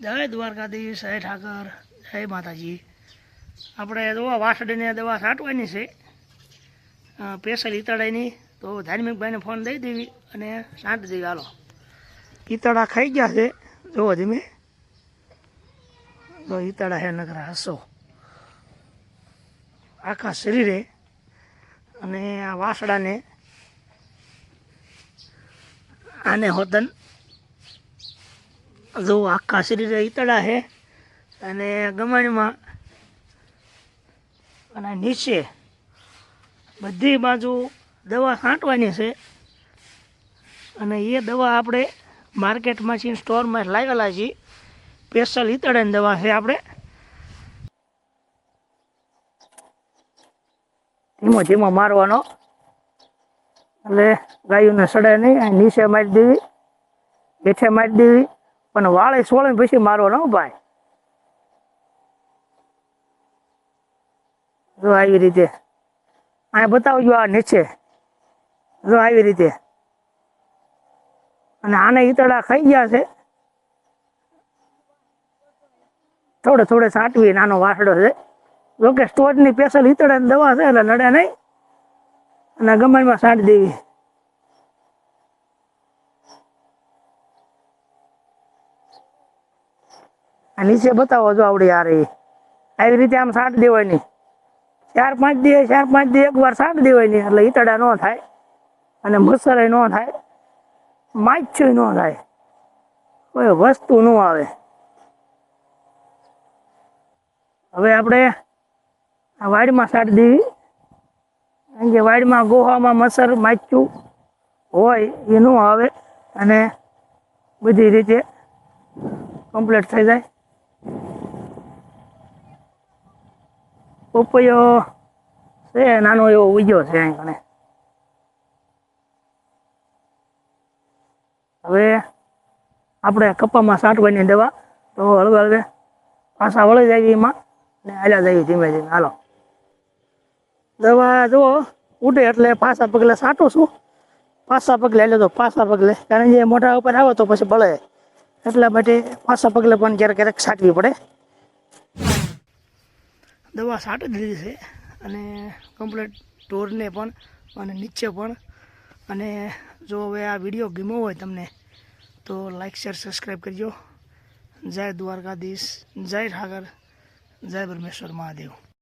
જય દ્વારકાધીશ, જય ઠાકર, જય માતાજી. આપણે દવા વાસડીને દવા છાંટવાની છે પેશલ ઈતળાઈની, તો ધાર્મિકભાઈને ફોન દઈ દેવી અને છાંટી દેવી હાલો ઈતળા ખાઈ ગયા છે જોવો ધીમે. તો ઈતળા હે નગરા હસો. આખા શરીરે અને આ વાસડાને આને હોતન જો આખા શરીર ઈતળા છે અને ગમણમાં અને નીચે બધી બાજુ દવા છાંટવાની છે. અને એ દવા આપણે માર્કેટમાંથી સ્ટોરમાં લાવેલા છીએ. સ્પેશિયલ ઈતળાની દવા છે આપણે. ધીમો ધીમો મારવાનો. એટલે ગાયોને સડે નહીં નીચે મારી દેવી હેઠે મારી દેવી. પણ વાળે સોળે પછી મારો ન ભાઈ. જો આવી રીતે. આ બતાવજો આ નીચે. જો આવી રીતે. અને આને ઈતળા ખાઈ ગયા છે. થોડે થોડે સાટવી નાનો વાસડો છે. જોકે સ્ટોરની સ્પેશિયલ ઈતળાની દવા છે એટલે નડે નહીં. અને ગમનમાં સાંટ દેવી. નીચે બતાવો જો આવડી આ રહી આવી રીતે આમ સાંટ દેવાની. ચાર પાંચ દિવસ ચાર પાંચ દી, એકવાર સાંટ દેવાની. એટલે ઈતડા ન થાય અને મસરાય ન થાય. માછું ન થાય. કોઈ વસ્તુ ન આવે. હવે આપણે આ વાડીમાં સાંટ દેવી. કારણ કે વાડીમાં, ગોહામાં મચ્છર માછું હોય એ ન આવે અને બધી રીતે કમ્પ્લીટ થઈ જાય. પપૈયો છે, નાનો એવો ઉગ્યો છે અહીં કણે હવે આપણે કપામાં છાંટવાની દવા, તો હળવે હળવે પાછા વળી જાય એમાં ને હાલ્યા જાય ધીમે ધીમે. હાલો. દવા જો ઉડે એટલે પાછા પગલે છાંટું છું. પાછા પગલે એટલે તો પાછા પગલે. કારણ કે મોઢા ઉપર આવે તો પછી બળે. એટલા માટે પાછા પગલે પણ ક્યારેક ક્યારેક છાંટવી પડે. દવા છાંટી દીધી છે અને કમ્પ્લીટ ઢોરને પણ અને નીચે પણ. અને જો હવે આ વીડિયો ગમ્યો હોય તમને, તો લાઇક શેર સબસ્ક્રાઈબ કરજો. જય દ્વારકાધીશ, જય ઠાકર, જય પરમેશ્વર મહાદેવ.